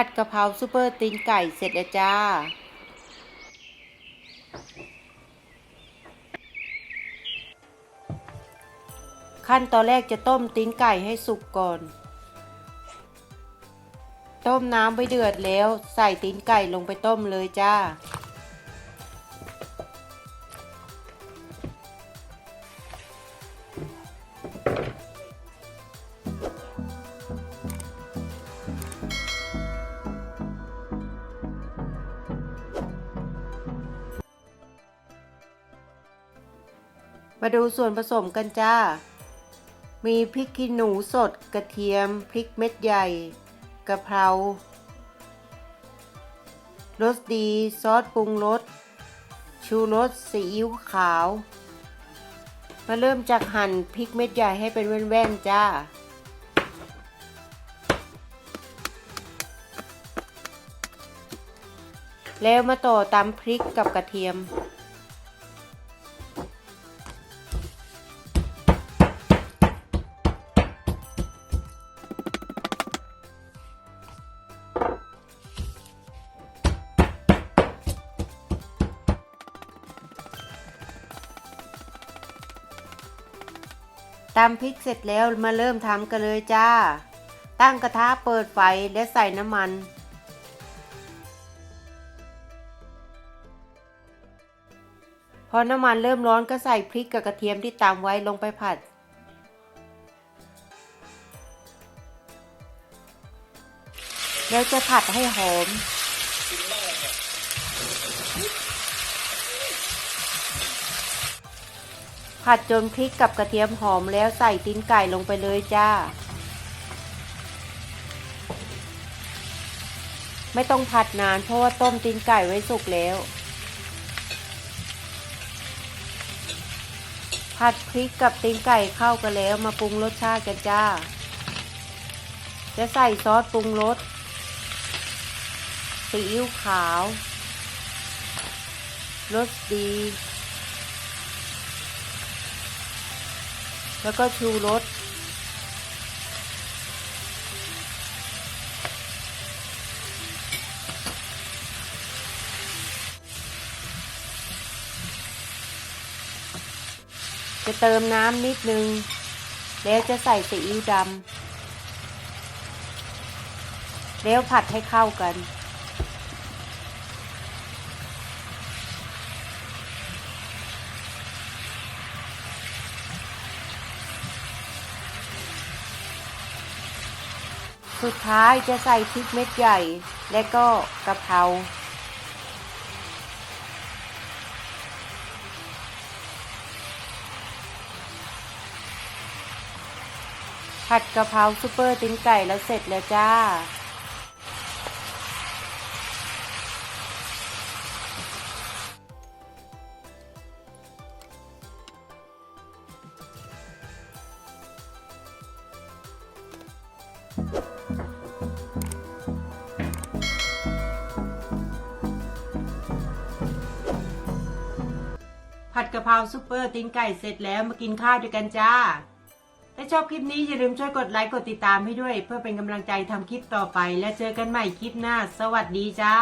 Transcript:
ผัดกะเพราซูเปอร์ตีนไก่เสร็จแล้วจ้า ขั้นตอนแรกจะต้มตีนไก่ให้สุกก่อน ต้มน้ำไปเดือดแล้ว ใส่ตีนไก่ลงไปต้มเลยจ้า มาดูส่วนผสมกันจ้า มีพริกขี้หนูสดกระเทียม พริกเม็ดใหญ่กะเพรารสดี ซอสปรุงรส ชูรสซีอิ๊วขาว มาเริ่มจากหั่นพริกเม็ดใหญ่ให้เป็นแว่นๆจ้า แล้วมาต่อตำพริกกับกระเทียม ตำพริกเสร็จแล้วมาเริ่มทำกันเลยจ้า ตั้งกระทะเปิดไฟและใส่น้ำมันพอน้ำมันเริ่มร้อนก็ใส่พริกกับกระเทียมที่ตำไว้ลงไปผัด แล้วจะผัดให้หอม ผัดจนพริกกับกระเทียมหอมแล้วใส่ตีนไก่ลงไปเลยจ้า ไม่ต้องผัดนานเพราะว่าต้มตีนไก่ไว้สุกแล้ว ผัดพริกกับตีนไก่เข้ากันแล้วมาปรุงรสชาติกันจ้า จะใส่ซอสปรุงรสซีอิ๊วขาวรสดี แล้วก็ชูรสจะเติมน้ำนิดนึง แล้วจะใส่ซีอิ๊วดำแล้วผัดให้เข้ากัน สุดท้ายจะใส่พริกเม็ดใหญ่ และก็กะเพราผัดกะเพราซุปเปอร์ติ้งไก่แล้วเสร็จแล้วจ้า ผัดกะเพราซุปเปอร์ตีนไก่เสร็จแล้วมากินข้าวด้วยกันจ้า ถ้าชอบคลิปนี้อย่าลืมช่วยกดไลค์กดติดตามให้ด้วย เพื่อเป็นกำลังใจทำคลิปต่อไป และเจอกันใหม่คลิปหน้า สวัสดีจ้า